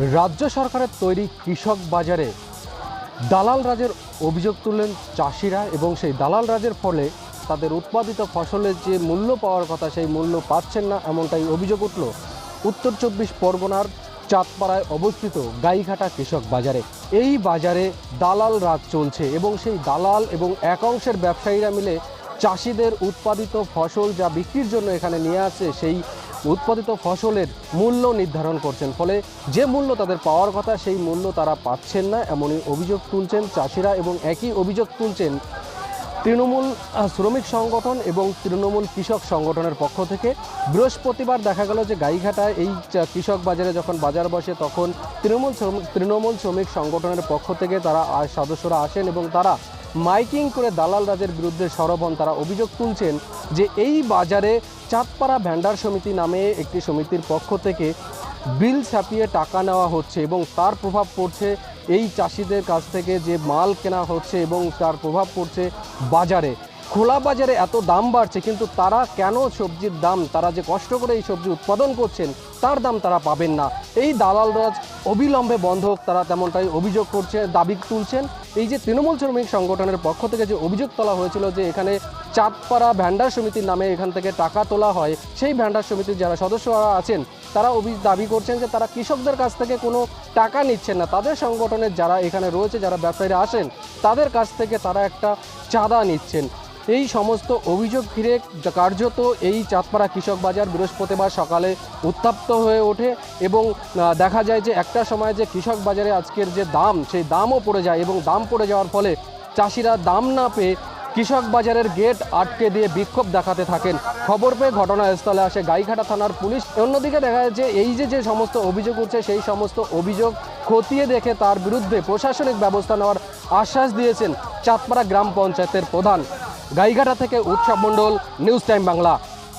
রাজ্য সরকারের তৈরি কৃষক বাজারে দালাল রাজের অভিযোগ তুললেন চাষিরা এবং সেই দালাল রাজের ফলে তাদের উৎপাদিত ফসলের যে মূল্য পাওয়ার কথা সেই মূল্য পাচ্ছেন না এমনটাই অভিযোগ উঠল উত্তর চব্বিশ পরগনার চাঁদপাড়ায় অবস্থিত গাইঘাটা কৃষক বাজারে। এই বাজারে দালাল রাজ চলছে এবং সেই দালাল এবং এক অংশের ব্যবসায়ীরা মিলে চাষিদের উৎপাদিত ফসল যা বিক্রির জন্য এখানে নিয়ে আসছে সেই উৎপাদিত ফসলের মূল্য নির্ধারণ করছেন। ফলে যে মূল্য তাদের পাওয়ার কথা, সেই মূল্য তারা পাচ্ছেন না এমনই অভিযোগ তুলছেন চাষিরা এবং একই অভিযোগ তুলছেন তৃণমূল শ্রমিক সংগঠন এবং তৃণমূল কৃষক সংগঠনের পক্ষ থেকে। বৃহস্পতিবার দেখা গেল যে গাইঘাটায় এই কৃষক বাজারে যখন বাজার বসে, তখন তৃণমূল তৃণমূল শ্রমিক সংগঠনের পক্ষ থেকে তারা সদস্যরা আসেন এবং তারা মাইকিং করে দালাল রাজের বিরুদ্ধে সরব হন তারা অভিযোগ তুলছেন যে এই বাজারে চাঁদপাড়া ভ্যান্ডার সমিতি নামে একটি সমিতির পক্ষ থেকে বিল ছাপিয়ে টাকা নেওয়া হচ্ছে এবং তার প্রভাব পড়ছে এই চাষিদের কাছ থেকে যে মাল কেনা হচ্ছে এবং তার প্রভাব পড়ছে বাজারে। খোলা বাজারে এত দাম বাড়ছে, কিন্তু তারা কেন সবজির দাম, তারা যে কষ্ট করে এই সবজি উৎপাদন করছেন, তার দাম তারা পাবেন না। এই দালাল রাজ অবিলম্বে বন্ধ তারা তেমনটাই অভিযোগ করছে, দাবি তুলছেন। এই যে তৃণমূল শ্রমিক সংগঠনের পক্ষ থেকে যে অভিযোগ তোলা হয়েছিল যে এখানে চাঁদপাড়া ভ্যান্ডার সমিতির নামে এখান থেকে টাকা তোলা হয়, সেই ভ্যান্ডার সমিতির যারা সদস্যরা আছেন, তারা দাবি করছেন যে তারা কৃষকদের কাছ থেকে কোনো টাকা নিচ্ছেন না। তাদের সংগঠনের যারা এখানে রয়েছে, যারা ব্যবসায়ীরা আসেন, তাদের কাছ থেকে তারা একটা চাঁদা নিচ্ছেন। এই সমস্ত অভিযোগ যা- কার্যত এই চাঁদপাড়া কৃষক বাজার বৃহস্পতিবার সকালে উত্তপ্ত হয়ে ওঠে এবং দেখা যায় যে একটা সময় যে কৃষক বাজারে আজকের যে দাম, সেই দামও পড়ে যায় এবং দাম পড়ে যাওয়ার ফলে চাষিরা দাম না পেয়ে কৃষক বাজারের গেট আটকে দিয়ে বিক্ষোভ দেখাতে থাকেন। খবর পেয়ে ঘটনাস্থলে আসে গাইঘাটা থানার পুলিশ। অন্যদিকে দেখা যাচ্ছে এই যে যে সমস্ত অভিযোগ উঠছে, সেই সমস্ত অভিযোগ খতিয়ে দেখে তার বিরুদ্ধে প্রশাসনিক ব্যবস্থা নেওয়ার আশ্বাস দিয়েছেন চাঁদপাড়া গ্রাম পঞ্চায়েতের প্রধান। গাইঘাটা থেকে উৎসব মণ্ডল নিউজ টাইম বাংলা।